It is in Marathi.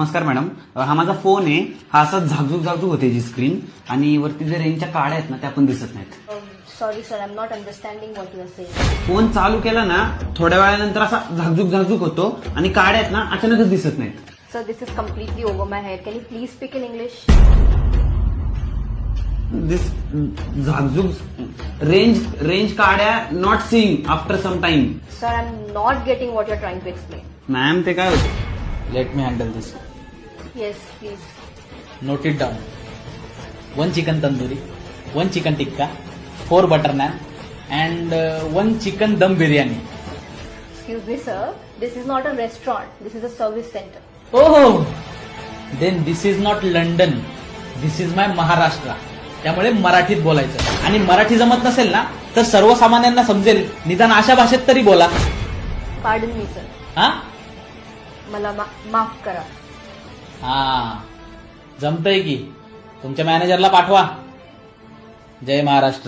नमस्कार मॅडम. हा माझा फोन आहे. हा असा झाकझुक झाकझुक होते जी स्क्रीन आणि वरती जे रेंजच्या काड्या आहेत ना त्या पण दिसत नाहीत. Not understanding what you are saying. Phone चालू केला ना थोड्या वेळानंतर असा झाकझुक झाकझुक होतो. आणि काड्या आहेत ना अचानकच दिसत नाहीत. Sir, this is completely over my head. Can you please speak in English? This झाकझुक range range काड्या not seeing after some time Sir, I'm not getting what you're trying to explain. Ma'am ते काय होतं? Let me handle this Yes, please. Note it down one chicken tandoori one chicken tikka four butter naan and one chicken dum biryani Excuse me, sir. This is not a restaurant. This is a service center. ओहो then this is not London this is my Maharashtra त्यामुळे मराठीत बोलायचं आणि मराठी जमत नसेल ना तर सर्वसामान्यांना समजेल निदान अशा भाषेत तरी बोला Pardon me, sir. हा मला मा- माफ करा हा. जमतंय की. तुमच्या मॅनेजरला पाठवा. जय महाराष्ट्र.